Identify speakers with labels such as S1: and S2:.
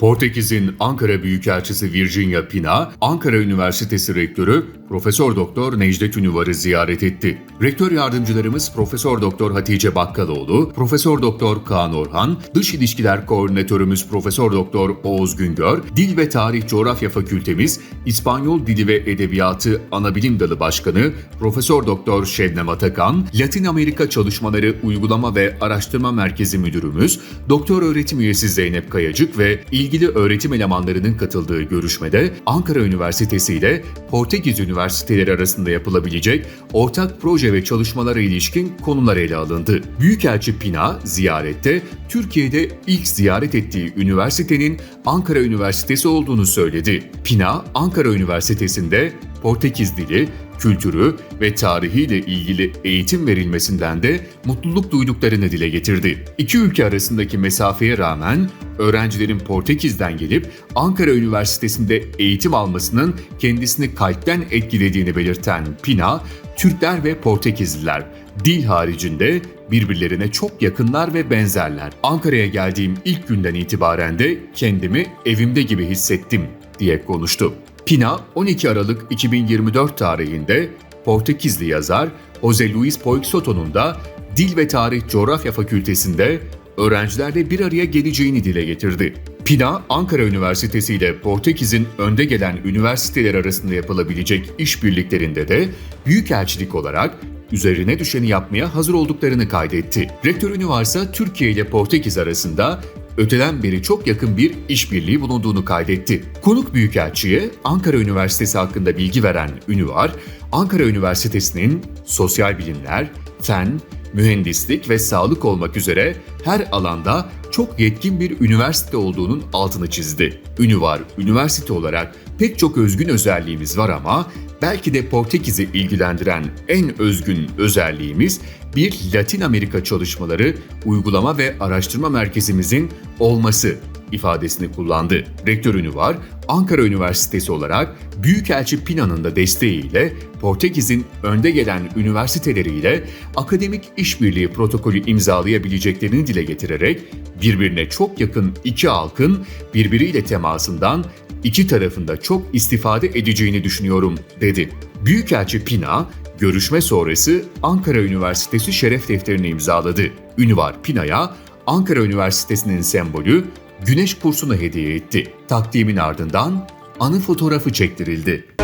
S1: Portekiz'in Ankara Büyükelçisi Virginia Pina, Ankara Üniversitesi Rektörü Profesör Doktor Necdet Ünüvar'ı ziyaret etti. Rektör yardımcılarımız Profesör Doktor Hatice Bakkaloğlu, Profesör Doktor Kaan Orhan, Dış İlişkiler Koordinatörümüz Profesör Doktor Oğuz Güngör, Dil ve Tarih Coğrafya Fakültemiz İspanyol Dili ve Edebiyatı Anabilim Dalı Başkanı Profesör Doktor Şebnem Atakan, Latin Amerika Çalışmaları Uygulama ve Araştırma Merkezi Müdürümüz Doktor Öğretim Üyesi Zeynep Kayacık ve ilgili öğretim elemanlarının katıldığı görüşmede Ankara Üniversitesi ile Portekiz Üniversiteleri arasında yapılabilecek ortak proje ve çalışmalara ilişkin konular ele alındı. Büyükelçi Pina ziyarette Türkiye'de ilk ziyaret ettiği üniversitenin Ankara Üniversitesi olduğunu söyledi. Pina, Ankara Üniversitesi'nde Portekiz dili, kültürü ve tarihiyle ilgili eğitim verilmesinden de mutluluk duyduklarını dile getirdi. İki ülke arasındaki mesafeye rağmen öğrencilerin Portekiz'den gelip Ankara Üniversitesi'nde eğitim almasının kendisini kalpten etkilediğini belirten Pina, Türkler ve Portekizliler dil haricinde birbirlerine çok yakınlar ve benzerler. Ankara'ya geldiğim ilk günden itibaren de kendimi evimde gibi hissettim diye konuştu. Pina 12 Aralık 2024 tarihinde Portekizli yazar Jose Luis Poixoto'nun da Dil ve Tarih Coğrafya Fakültesinde öğrencilerle bir araya geleceğini dile getirdi. Pina, Ankara Üniversitesi ile Portekiz'in önde gelen üniversiteler arasında yapılabilecek işbirliklerinde de büyükelçilik olarak üzerine düşeni yapmaya hazır olduklarını kaydetti. Rektör Ünivarsa Türkiye ile Portekiz arasında öteden beri çok yakın bir işbirliği bulunduğunu kaydetti. Konuk Büyükelçi'ye Ankara Üniversitesi hakkında bilgi veren Ünüvar, Ankara Üniversitesi'nin sosyal bilimler, fen, mühendislik ve sağlık olmak üzere her alanda çok yetkin bir üniversite olduğunun altını çizdi. Ünüvar, üniversite olarak pek çok özgün özelliğimiz var ama belki de Portekiz'i ilgilendiren en özgün özelliğimiz bir Latin Amerika çalışmaları uygulama ve araştırma merkezimizin olması ifadesini kullandı. Rektör Ünüvar, Ankara Üniversitesi olarak Büyükelçi Pina'nın da desteğiyle Portekiz'in önde gelen üniversiteleriyle akademik işbirliği protokolü imzalayabileceklerini dile getirerek birbirine çok yakın iki halkın birbiriyle temasından iki tarafında çok istifade edeceğini düşünüyorum dedi. Büyükelçi Pina, görüşme sonrası Ankara Üniversitesi şeref defterini imzaladı. Ünüvar Pina'ya Ankara Üniversitesi'nin sembolü güneş kursunu hediye etti. Takdimin ardından anı fotoğrafı çektirildi.